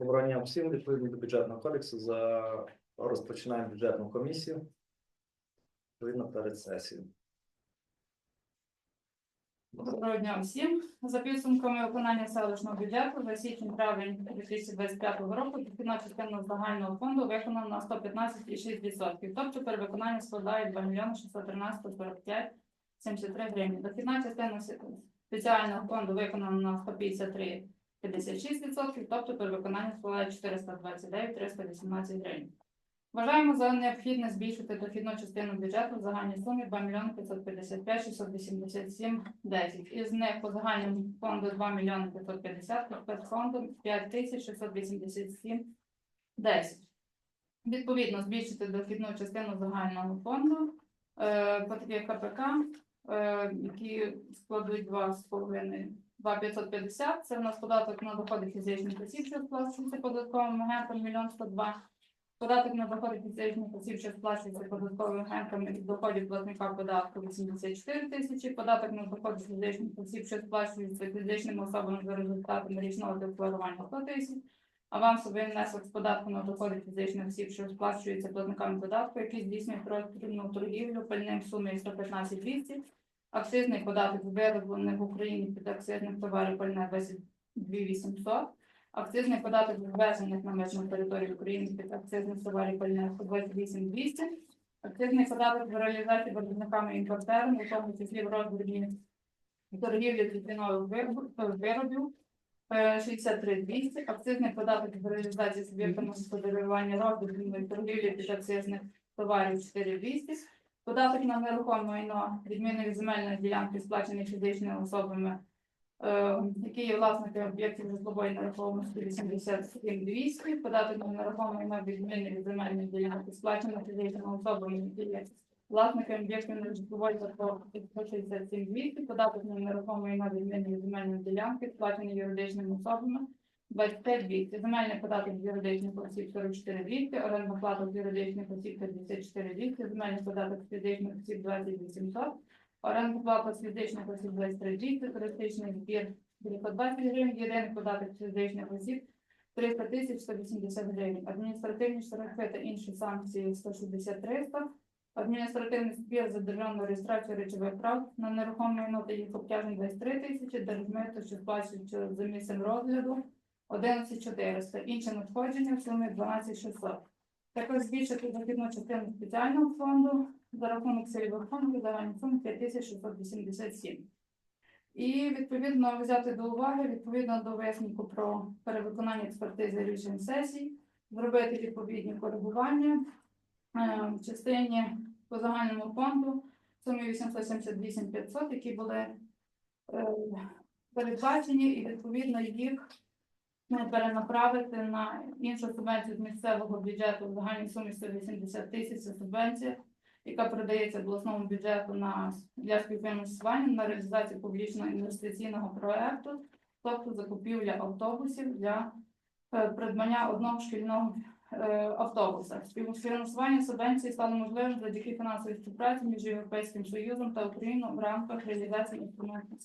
Доброго дня всім. Відповідно до бюджетного кодексу за розпочинаємо бюджетну комісію. Відповідно перед сесією. Доброго дня всім. За підсумками виконання селищного бюджету за січень-травень 2025 року дохідна частина загального фонду виконана на 115,6%. Тобто перевиконання складає 2 мільйони 613 45 73 гривні. Дохідна частина спеціального фонду виконана на 153,56%, тобто перевиконання складає 429 318 гривень. Вважаємо за необхідне збільшити дохідну частину бюджету в загальній сумі 2 мільйони 555 687 10. Із них по загальному фонду 2 мільйони 550, по спецфонду 5 тисяч 687 10. Відповідно, збільшити дохідну частину загального фонду е, по таких КПК, е, які складуть 2,5 2550. Це в нас податок на доходи фізичних осіб, що сплачується податковим агентом 1 102 Податок на доходи фізичних осіб, що сплачується податковими агентами від доходів платника податку 84 тисячі, податок на доходи фізичних осіб, що сплачується фізичними особами за результатами річного декларування 100 тисяч, авансовий внесок з податку на доходи фізичних осіб, що сплачується платниками податку, які здійснюють роздрібну торгівлю пальним сумі 115 200, акцизний податок вироблений в Україні під акцизних товарів пальне 22 800, Акцизний податок ввезених на митну територію України під акцизних товарів пальних 128 200. Акцизний податок в реалізації виробниками імпортерами, у тому числі в роздрібні торгівлі тютюнових вироб- виробів е, 63 200. Акцизний податок в реалізації суб'єктами господарювання роздрібної торгівлі під акцизних товарів 4 200. Податок на нерухоме майно відміни від земельної ділянки, сплачений фізичними особами е, які є власники об'єктів житлової нерухомості 87 200, податок на нерухоме майно відміни від земельної ділянки, сплачено фізичними особами, які є власниками об'єктів нежитлової нерухомості 167 200, податок на нерухоме майно відміни від земельної ділянки, сплачені юридичними особами 25 200, земельний податок юридичних осіб 44 200, орендна плата з юридичних осіб 54 200, земельний податок з фізичних осіб 20 800, Оренда плата з фізичних осіб 23 200, туристичний збір 920 гривень, єдиний податок з фізичних осіб 300 тисяч 180 гривень, адміністративні штрафи та інші санкції 160 300, адміністративний збір за державну реєстрацію речових прав на нерухоме та їх обтяжень 23 тисячі, держмито, що сплачують за місцем розгляду 11 400, інші надходження в сумі 12 600. Також збільшити дохідну частину спеціального фонду за рахунок цільових фондів загальної суми 5687. І відповідно взяти до уваги відповідно до висновку про перевиконання експертизи рішень сесій, зробити відповідні коригування е, в частині по загальному фонду в сумі 878 500, які були е, передбачені, і відповідно їх перенаправити на іншу субвенцію з місцевого бюджету в загальній сумі 180 тисяч субвенція, яка передається обласному бюджету на для співфінансування на реалізацію публічного інвестиційного проекту, тобто закупівля автобусів для е, придбання одного шкільного е, автобуса. Співфінансування субвенції стало можливим завдяки фінансовій співпраці між Європейським Союзом та Україною в рамках реалізації інструментів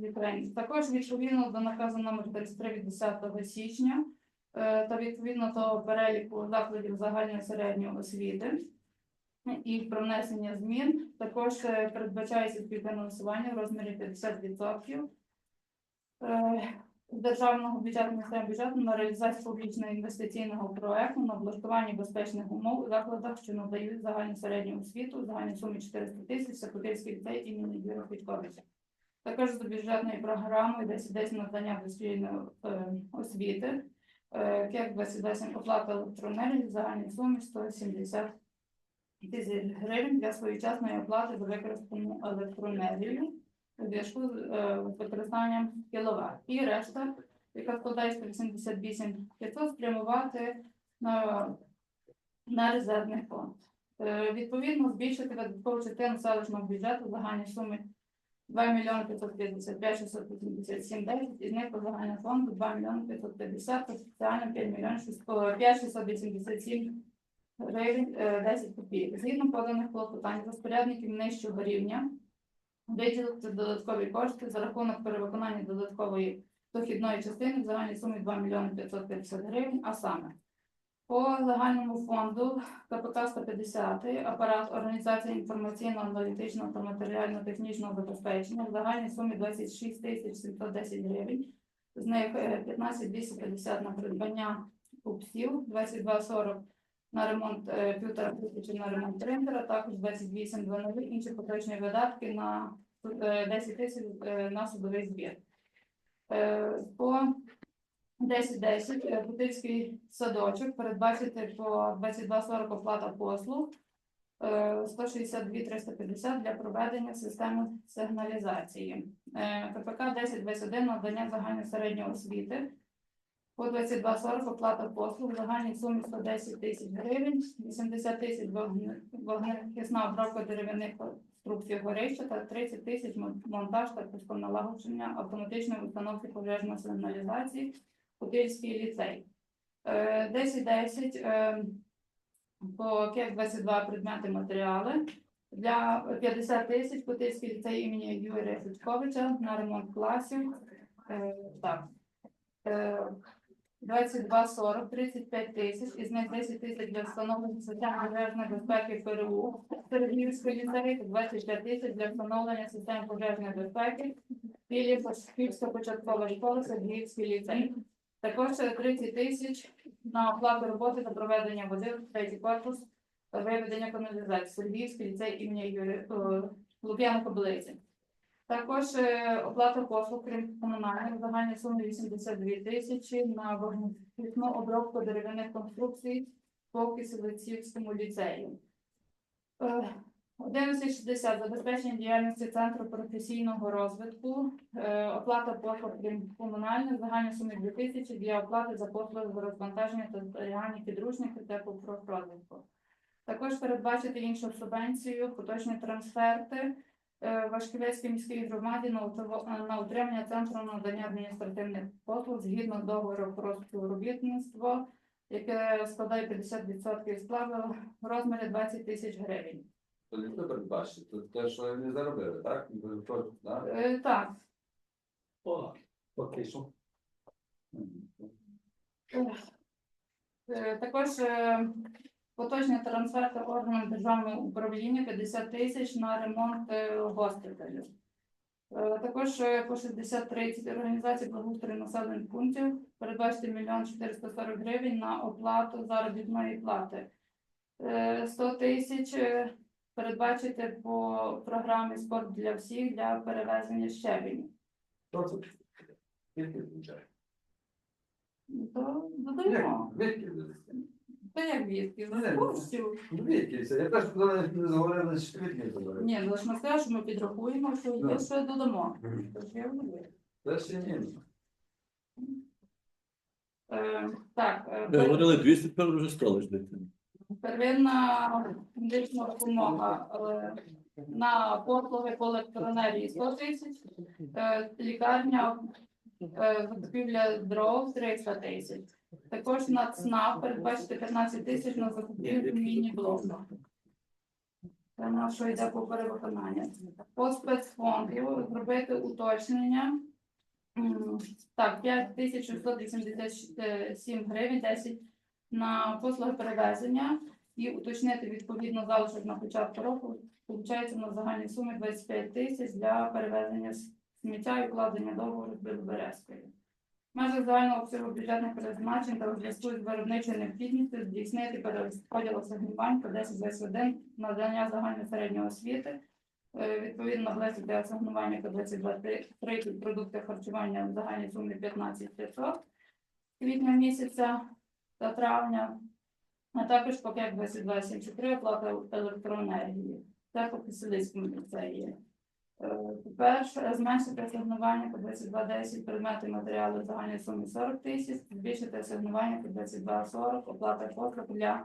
з Також відповідно до наказу номер 33 від 10 січня е, та відповідно до переліку закладів загальної середньої освіти і про внесення змін також е, передбачається співфінансування в розмірі 50% е, державного бюджету місцевого бюджету на реалізацію публічного інвестиційного проекту на облаштування безпечних умов у закладах, що надають загальну середню освіту, в загальній сумі 400 тисяч Сокотівський ліцей імені Юрія Федьковича. Також за бюджетною програмою 10 надання дошкільної е, освіти, е, кек 28 оплата електроенергії в загальній сумі 170 тисяч гривень для своєчасної оплати за використану електроенергію у зв'язку з е, використанням кіловат. І решта, яка складає 188 500, спрямувати на, на резервний фонд. Відповідно, збільшити видаткову частину селищного бюджету в загальній сумі 2 мільйони 555 687 10, із них по загальному фонду 2 мільйони 550, по спеціальним 5 мільйонів 5 687 гривень е, 10 копійок. Згідно поданих клопотань розпорядників нижчого рівня виділити додаткові кошти за рахунок перевиконання додаткової дохідної частини в загальній сумі 2 мільйони 550 гривень, а саме по загальному фонду КПК 150 апарат організації інформаційно-аналітичного та матеріально-технічного забезпечення в загальній сумі 26 тисяч 710 гривень. З них е, 15 250 на придбання упсів, 2240 на ремонт е, півтора тисячі на ремонт принтера, також 28 200 інші поточні видатки на е, 10 тисяч е, на судовий збір. Е, По 10-10 е, Бутильський садочок передбачити по 2240 оплата послуг, е, 162 350 для проведення системи сигналізації. Е, КПК 1021 надання загальної середньої освіти. По 2240 оплата послуг в загальній сумі 110 тисяч гривень, 80 тисяч вогнехисна обробка дерев'яних конструкцій горища та 30 тисяч монтаж та пуском налагодження автоматичної установки пожежної сигналізації Путильський ліцей. Е, 10-10 е, по КЕК 22 предмети матеріали. Для 50 тисяч Путильський ліцей імені Юрія Федьковича на ремонт класів. Е, Так. Е, 22-40, 35 тисяч, із них 10 тисяч для встановлення систем пожежної безпеки ПРУ Сергіївської ліцеї, 25 тисяч для встановлення систем пожежної безпеки Філіпська початкова школа Сергіївський ліцей. Також е, 30 тисяч на оплату роботи та проведення води в третій корпус та виведення каналізації Сергіївський ліцей імені Юрія Лук'яна Кобилиці. Також е, оплата послуг, крім комунальних, в загальній сумі 82 тисячі на вогнехисну обробку дерев'яних конструкцій по Киселицівському ліцею. Е, 1160 забезпечення діяльності Центру професійного розвитку, е, оплата послуг крім комунальних, в загальній сумі 2 тисячі для оплати за послуги розвантаження та зберігання підручників та розвитку. Також передбачити іншу субвенцію, поточні трансферти е, Вашківецькій міській громаді на утво- на утримання центру надання адміністративних послуг згідно договору про співробітництво, яке складає 50% складу в розмірі 20 тисяч гривень. То не хто передбачить, то те, що не заробили, так? Ви то, да? Е, Так, поки що. Е, Також е, поточний трансфер органам державного управління 50 тисяч на ремонт е, госпіталю. Е, Також е, по 60-30 організації благоустрою населених пунктів передбачити мільйон 440 гривень на оплату заробітної плати. Е, 100 тисяч е, передбачити по програмі спорт для всіх для перевезення щебеню. Що це? Скільки бюджет? То додаємо. Як? Та як відки? Ну, не, З коштів. Ну, звідки це? Я теж не що звідки забрали. Ні, ну ж ми скажемо, що ми підрахуємо, що є, Да. що додамо. Мгм. Тож я говорю. Це ще ні. Е, Так, е, говорили 200, тепер вже 100 лиш дитини. Первинна медична допомога е, на послуги по електроенергії 100 тисяч, е, лікарня е, закупівля дров 300 тисяч. Також на ЦНАП передбачити 15 тисяч на закупівлю міні-блоку. Це на що йде по перевиконанню. По спецфонду зробити уточнення. Так, 5687 гривень, 10 на послуги перевезення і уточнити відповідно залишок на початку року. Получається на загальній сумі 25 тисяч для перевезення сміття і укладення договору з Білоберезкою. В межах загального обсягу бюджетних призначень та у зв'язку з виробничою необхідністю здійснити перерозподіл асигнувань по 10-21 надання загальної середньої освіти. Е, Відповідно, наблизити асигнування по 22 продукти харчування в загальній сумі 15 500 квітня місяця та травня, а також пакет 2273 оплата електроенергії. Це по Киселицькому ліцеї. Е, Тепер е, зменшити асигнування по 2210 предмети матеріали в загальній сумі 40 тисяч, збільшити асигнування по 2240 оплата послуг для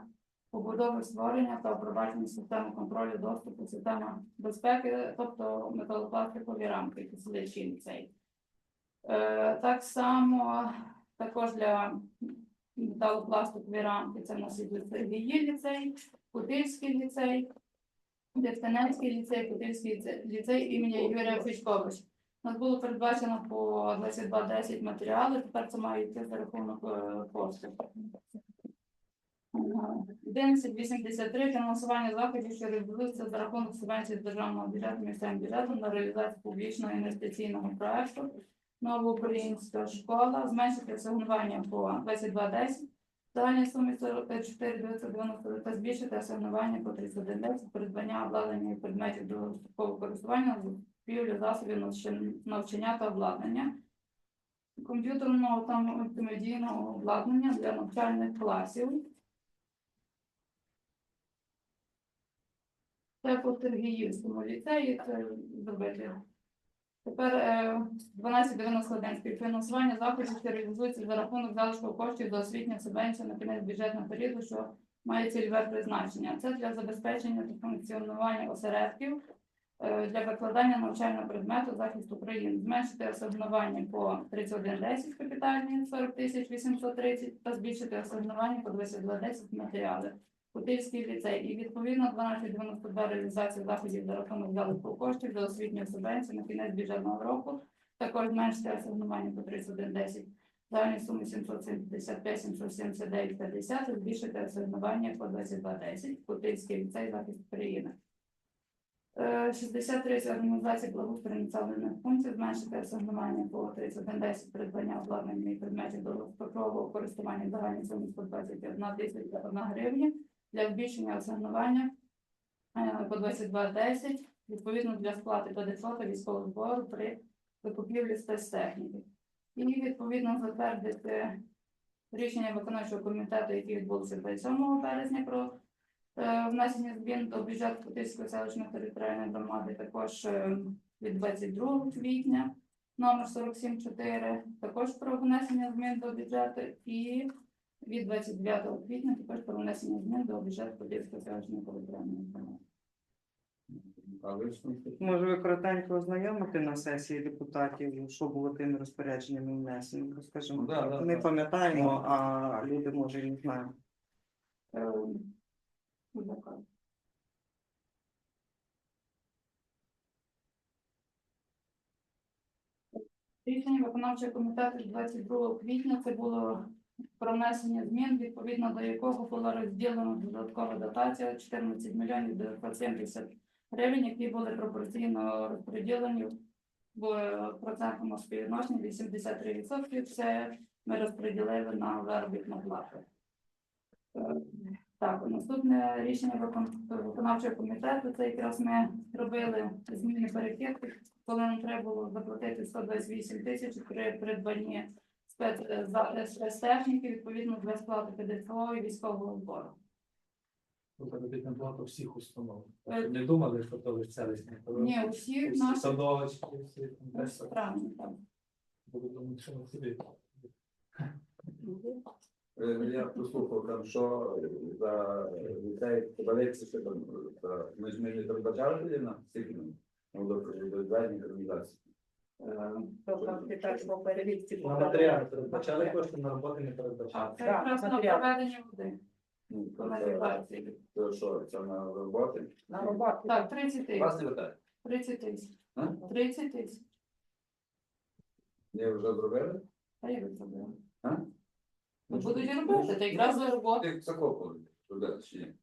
побудови створення та впровадження системи контролю доступу, система безпеки, тобто металопластикові рамки, Киселицький ліцей. Е, Так само також для металопластикові рамки це у нас її ліцей, Путильський ліцей, Дефтенецький ліцей, Путильський ліцей імені Юрія Федьковича. У нас було передбачено по 22.10 матеріали, тепер це має йти за рахунок е, коштів. Е, 1183 фінансування заходів, що реалізуються за рахунок субвенцій з державного бюджету місцевим бюджетом на реалізацію публічного інвестиційного проекту. Новоукраїнська школа, зменшити асигнування по 22.10, загальній сумі 44 990 та збільшити асигнування по 31.10, придбання обладнання і предметів довгострокового користування, закупівлю засобів навчання та обладнання, комп'ютерного та мультимедійного обладнання для навчальних класів. Це по Сергіївському ліцеї це зробити. Тепер е, 1291 співфінансування заходів, реалізується за рахунок залишку коштів до освітньої субвенції на кінець бюджетного періоду, що має цільове призначення. Це для забезпечення та функціонування осередків е, для викладання навчального предмету захист України, зменшити асигнування по 3110 капітальні 40 тисяч 830 та збільшити асигнування по 2210 матеріали. Путильський ліцей і відповідно 1292 реалізація заходів за рахунок залишку коштів до освітньої субвенції на кінець бюджетного року. Також зменшити асигнування по 3110 загальні суми 775, 779, 50, збільшити асигнування по 2210 Путильський ліцей захист України. Е, 63 це організація благоустрою населених пунктів, зменшити асигнування по 3110 придбання обладнання і предметів до довгострокового користування. Загальні суми 121 тисяча 1 гривня для збільшення асигнування е, по 22.10, відповідно для сплати та військового збору при закупівлі спецтехніки. І відповідно затвердити рішення виконавчого комітету, яке відбулося 27 березня про е, внесення змін до бюджету Путильської селищної територіальної громади, також е, від 22 квітня номер 47.4, також про внесення змін до бюджету і від 29 квітня також про внесення змін до бюджету Подільської селищної територіальної громади. Може, ви коротенько ознайомити на сесії депутатів, що було тими розпорядженнями внесено, Ну, скажімо, да, да, ми да. пам'ятаємо, а люди може і не знають. Е. Рішення виконавчого комітету від 22 квітня це було про внесення змін, відповідно до якого була розділена додаткова дотація 14 мільйонів 970 гривень, які були пропорційно розподілені в процентному співвідношенні 83%. Це ми розподілили на заробітну плату. Е, Так, наступне рішення викон- виконавчого комітету, це якраз ми робили зміни перекидки, коли нам треба було заплатити 128 тисяч при придбанні спецтехніки, відповідно для сплати ПДФО і військового збору. Тут робити багато всіх установ. Е, Не думали, що то лише селищні. Ні, усі наші Садовочки, всі там так. правильно так. Буду думати, що на собі. Е, Я послухав там, що е, за дітей побалиться, що там, за- ми ж ми не передбачали на нам? Ну, до до організації. Е, На матеріали передбачали кошти, на роботи не передбачали. Це Так, якраз на матеріал. проведення води, Ну, то це- навігації. то що, це на роботи? На роботу. Так, 30 тисяч. Вас не вертає? 30 тисяч. А? 30 тисяч. Не вже зробили? А як це було? А? Ну, Будуть робити, та якраз за роботу. Ти закопали, робити чи ні?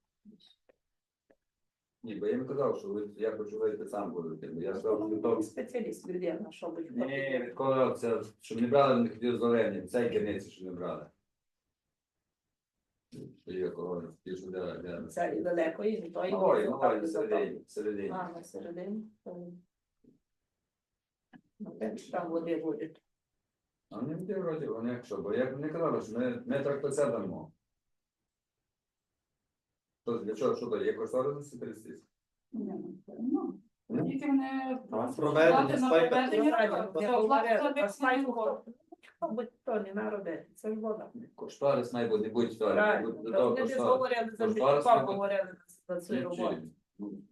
Ні, бо я їм казав, що ви я хочу вийти сам будете. бо Я сказав, що то Спеціаліст людина, що би Ні, відколи це, щоб не брали, не хотів зелені, цей кінець, що не брали. Що кого, ті, що де, де. Це і далеко, і то, і Ой, то, ой, середині, середині. А, на середині. Ну, що Там води буде. А вони буде вроді, вони якщо, бо я не казали, що ми, ми тракторця дамо. Що, для чого, що то, є кошторис за 30 тисяч? Ні, ну, все одно. Тільки вони просять Проведення на спайка. проведення То плата за а об'єктивну спайку роботу. хто? Бо то не наробити, це ж вода. Кошторис має бути, будь того вони кошторис. говорили, за має бути. говорили за цю роботу.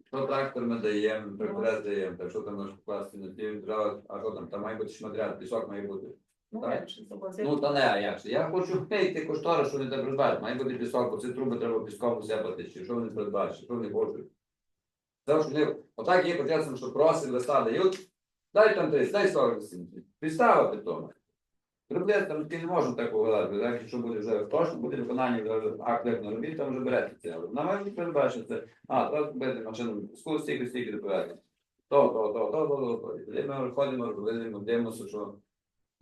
Що трактор ми даємо, тракторець даємо, так що там наш покласти на ті держава, а що там, там має бути шматряд, пісок має бути. Ну, Так. як же, це. Ну, та не, а як же? Я хочу пейти кошторис, що вони там придбають. Має бути пісок, бо ці труби треба піском усипати, чи що вони придбають, чи що вони хочуть. Це що вони, отак є почесно, що просить листа дають, Дай там 30, дай 47. Підставити то. Приблизно там ти не можу так угадати, так, якщо буде вже точно буде виконання вже акт на робіт, там вже береться це. Але на мене передбачиться, а, треба купити машину, скільки, стільки, стільки доповідати. То, то, то, то, то, то, то. І тоді ми виходимо, розглядимо, дивимося, що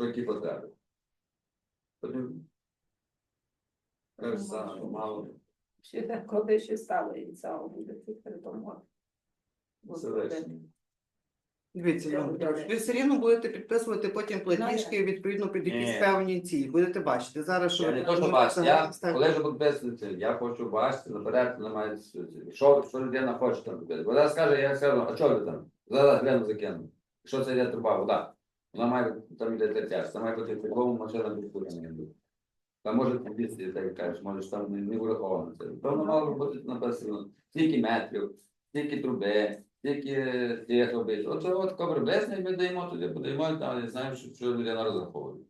які потреби. Саме, мало. Ще так, коли ще стало і цього буде тому. Селищні. Дивіться, Я Іван Петрович, ви все рівно будете підписувати потім платіжки відповідно під якісь Ні. певні ці. Будете бачити. Зараз що Я ви не то, що бачити, я ставити- коли ж буду підписувати, я хочу бачити наперед, немає що, що людина хоче там робити. Вона скаже, я скажу, а що ви там? Зараз гляну закину. Що це йде труба, вода? Вона має там йде тертяж, там має бути такому машина безпурення. Там може підійти, так кажеш, може там не, не враховано це. Певно, мало бути написано, скільки метрів, скільки труби, скільки тих робити. Оце от кобребесний ми даємо, тоді подаємо, але знаємо, що, що людина розраховує.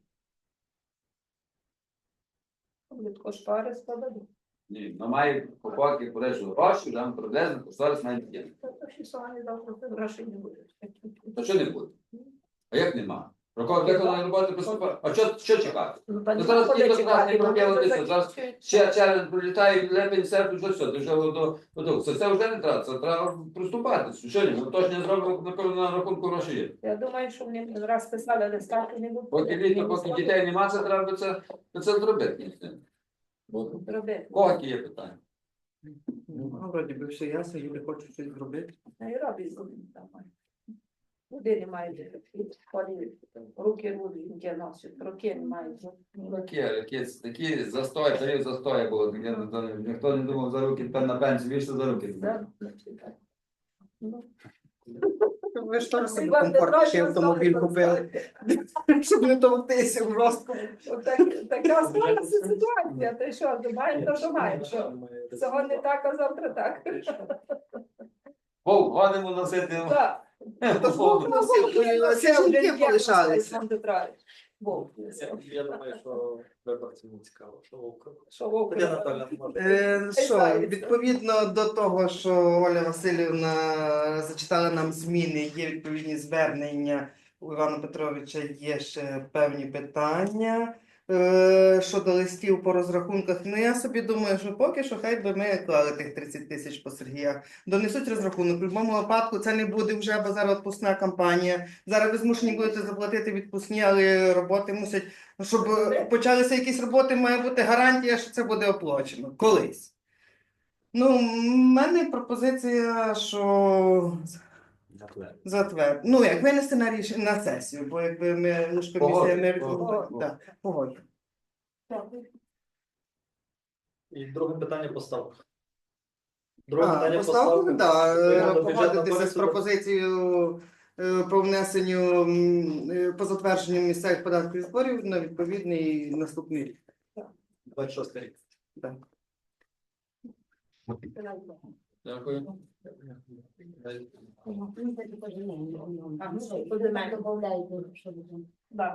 Буде кошторис складати. Ні, ну має попаки подальшу гроші, там приблизно кошторис має діяти. Тобто, що сьогодні завтра грошей не буде. То що не буде? А як нема? Про кого виконали роботи приступає? А що, що чекати? Ну, зараз зараз ті, чекати, нас не вони зараз. Ще червень прилітає, липень, серпень, вже все, вже до, до, до, це, це вже не треба, це треба приступати. Що ні, ми точно не зробимо, на, на, рахунку гроші є. Я думаю, що вони раз писали листа, то не будуть. Поки літо, поки дітей нема, це треба це, це зробити. Бо робити. Кого які є питання? Ну, вроді би все ясно, люди хочуть щось зробити. Ну, і роблять вони там. Люди не мають ходили, руки руки носять, руки не мають. Такі, які, такі застой, період застою було, таке, ніхто не- ніхто не думав за руки, тепер на пенсію, більше за руки. Да? Ну, Ви ж теж собі Іван комфорт ще автомобіль купили, щоб не товктися в жорстко. Отак- Така склалася ситуація. Ти що, думаєш, то що маєш? Що? Сьогодні так, а завтра так. Пол, ходимо носити. Так. Бог носив, бо це жінки полишалися. Бог. Я думаю, що виборцям не цікаво, що вовка. Що. Е, Що, відповідно до того, що Оля Васильівна зачитала нам зміни, є відповідні звернення у Івана Петровича, є ще певні питання. Е, Щодо листів по розрахунках, ну я собі думаю, що поки що хай би ми клали тих 30 тисяч по Сергіях. Донесуть розрахунок. В будь-якому випадку це не буде вже, бо зараз відпускна кампанія. Зараз ви змушені будете заплатити відпускні, але роботи мусять щоб почалися якісь роботи, має бути гарантія, що це буде оплачено колись. Ну, в мене пропозиція, що затвер... Ну, як винести на рішення на сесію, бо якби ми ну, ж комісія ми Погоджую, да, погоджу. І друге питання поставок. Друге А, питання поставку, да, Відповідно е, до погодитися з пропозицією е, про внесенню м, е, по затвердженню місцевих податків і зборів на відповідний наступний рік. 26 рік. Так. Дякую. А, ну, що, буде